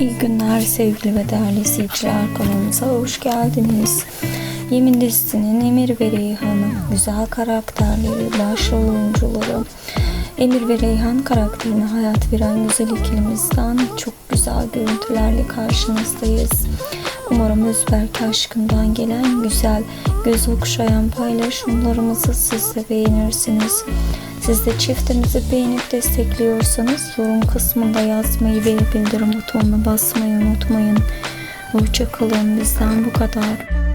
İyi günler sevgili ve değerli izleyiciler kanalımıza hoş geldiniz. Yemin dizisinin Emir ve Reyhan'ın güzel karakterleri, başrol oyuncuları. Emir ve Reyhan karakterine hayat veren güzel ikilimizden çok güzel görüntülerle karşınızdayız. Umarım Özberk aşkından gelen güzel, göz okşayan paylaşımlarımızı siz de beğenirsiniz. Siz de çiftimizi beğenip destekliyorsanız yorum kısmında yazmayı ve bildirim butonuna basmayı unutmayın. Hoşçakalın bizden bu kadar.